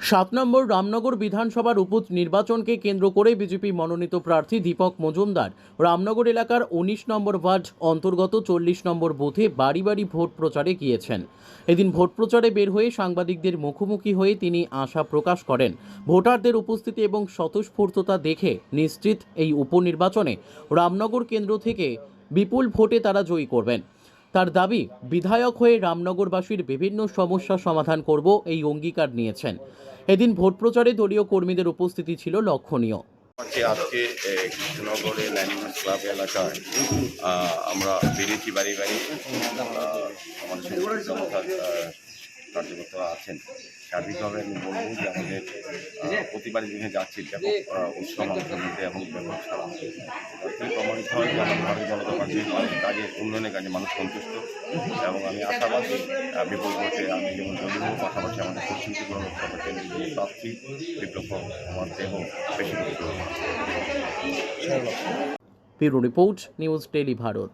সাত নম্বর রামনগর বিধানসভার উপ নির্বাচনকে কেন্দ্র করে বিজেপি মনোনীত প্রার্থী দীপক মজুমদার। রামনগর এলাকার উনিশ নম্বর ওয়ার্ড অন্তর্গত চল্লিশ নম্বর বুথে বাড়ি বাড়ি ভোট প্রচারে গিয়েছেন। এদিন ভোট প্রচারে বের হয়ে সাংবাদিকদের মুখোমুখি হয়ে তিনি আশা প্রকাশ করেন। ভোটারদের উপস্থিতি এবং স্বতঃস্ফূর্ততা দেখে নিশ্চিত এই উপনির্বাচনে রামনগর কেন্দ্র থেকে বিপুল ভোটে তারা জয়ী করবেন। তার দাবি বিধায়ক হয়ে রামনগরবাসীর বিভিন্ন সমস্যা সমাধান করব এই অঙ্গীকার নিয়েছেন। এদিন ভোট প্রচারে দলীয় কর্মীদের উপস্থিতি ছিল লক্ষণীয়। আজকে এ, কৃষ্ণনগরে ল্যান্ডমার্ক ক্লাব এলাকায় আমরা বেরিয়েছি বাড়ি বাড়ি আমাদের কার্যকর্তারা আছেন। সার্বিকভাবে আমি বলব যে আমাদের আহ, প্রতিবারই যেখানে যাচ্ছি ব্যাপক উৎসব আমাদের এবং ব্যাপক তাতে প্রমাণিত হয় যে আমার ভারতীয় জনতা অনেক কাজে, উন্নয়নের কাজে মানুষ সন্তুষ্ট। এবং আমি আশাবাদী বিপুল করতে আমি যেমন দলীয় পাশাপাশি আমাদের পশ্চিম ত্রিপুরা লোকসভা কেন্দ্রের যে প্রার্থী, বিপ্লব আমার দেহ বেশি রিপোর্ট, নিউজ টেলি ভারত।